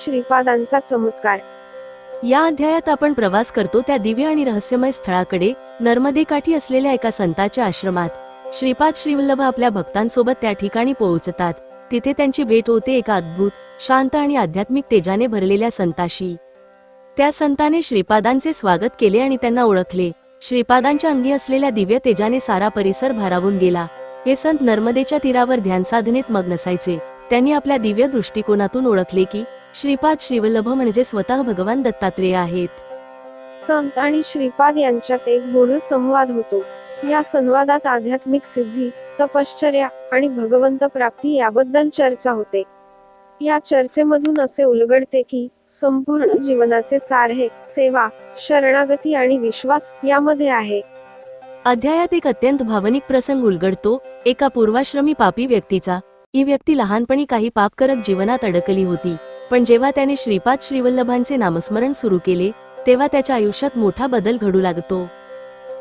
श्रीपादांचा चमत्कार. या अध्यायात आपण प्रवास करतो त्या दिव्य आणि रहस्यमय स्थळाकडे नर्मदेकाठी असलेल्या एका संताच्या आश्रमात. श्रीपाद श्रीवल्लभ आपल्या भक्तांसोबत त्या ठिकाणी पोहोचतात. तिथे त्यांची भेट होते एका अद्भुत शांत आणि आध्यात्मिक तेजाने भरलेल्या संताशी. त्या संताने श्रीपादांचे स्वागत केले आणि त्यांना ओळखले. श्रीपादांच्या अंगी असलेल्या दिव्य तेजाने सारा परिसर भारावून गेला. हे संत नर्मदेच्या तीरावर ध्यान साधनेत मग्न असायचे. त्यांनी आपल्या दिव्य दृष्टिकोनातून ओळखले की श्रीपाद श्रीवल्लभ म्हणजे स्वतः भगवान दत्तात्रेय आहेत. संत आणि श्रीपाद यांच्यात एक गूढ संवाद होतो. या संवादात आध्यात्मिक सिद्धी तपश्चर्या आणि भगवंत प्राप्ती याबद्दल चर्चा होते. या चर्चेमधून असे उलगडते की संपूर्ण जीवनाचे सार हे सेवा शरणागती आणि विश्वास यामध्ये आहे. अध्यायात एक अत्यंत भावनिक प्रसंग उलगडतो एका पूर्वाश्रमी पापी व्यक्तीचा. ही व्यक्ती लहानपणी काही पाप करत जीवनात अडकली होती. पण जेव्हा त्याने श्रीपाद श्रीवल्लभांचे नामस्मरण सुरू केले तेव्हा त्याच्या आयुष्यात मोठा बदल घडू लागतो.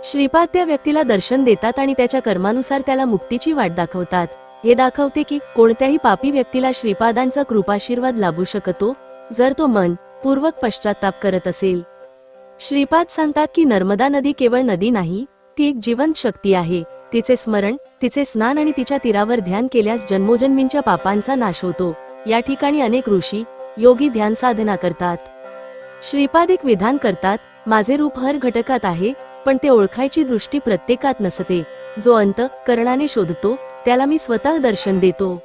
श्रीपाद त्या व्यक्तीला दर्शन देतात आणि त्याच्या कर्मानुसार त्याला मुक्तीची वाट दाखवतात. हे दाखवते की कोणत्याही पापी व्यक्तीला श्रीपादांचा कृपाशीर्वाद लाभू शकतो जर तो मन पूर्वक पश्चाताप करत असेल. श्रीपाद सांगतात की नर्मदा नदी केवळ नदी नाही ती एक जिवंत शक्ती आहे. तिचे स्मरण तिचे स्नान आणि तिच्या तीरावर ध्यान केल्यास जन्मोजन्मींच्या पापांचा नाश होतो. या ठिकाणी अनेक ऋषी योगी ध्यान साधना करतात. श्रीपाद एक विधान करतात माझे रूप हर घटकात आहे पण ते ओळखायची दृष्टी प्रत्येकात नसते. जो अंत करणाने शोधतो त्याला मी स्वतः दर्शन देतो.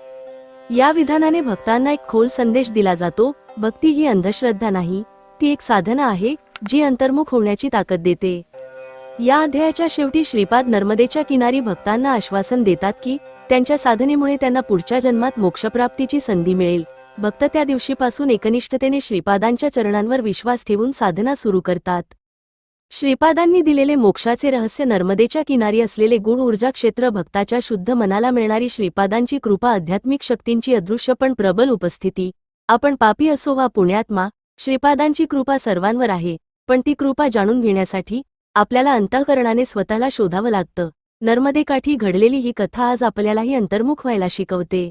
या विधानाने भक्तांना एक खोल संदेश दिला जातो भक्ती ही अंधश्रद्धा नाही ती एक साधना आहे जी अंतर्मुख होण्याची ताकद देते. या अध्यायाच्या शेवटी श्रीपाद नर्मदेच्या किनारी भक्तांना आश्वासन देतात की त्यांच्या साधनेमुळे त्यांना पुढच्या जन्मात मोक्षप्राप्तीची संधी मिळेल. भक्त त्या दिवशीपासून एकनिष्ठतेने श्रीपादांच्या चरणांवर विश्वास ठेवून साधना सुरू करतात. श्रीपादांनी दिलेले मोक्षाचे रहस्य नर्मदेच्या किनारी असलेले गुण ऊर्जा क्षेत्र भक्ताच्या शुद्ध मनाला मिळणारी श्रीपादांची कृपा आध्यात्मिक शक्तींची अदृश्य पण प्रबल उपस्थिती. आपण पापी असो वा पुण्यात्मा श्रीपादांची कृपा सर्वांवर आहे पण ती कृपा जाणून घेण्यासाठी आपल्याला अंतःकरणाने स्वतःला शोधावं लागतं. नर्मदेकाठी घडलेली ही कथा आज आपल्यालाही अंतर्मुख व्हायला शिकवते.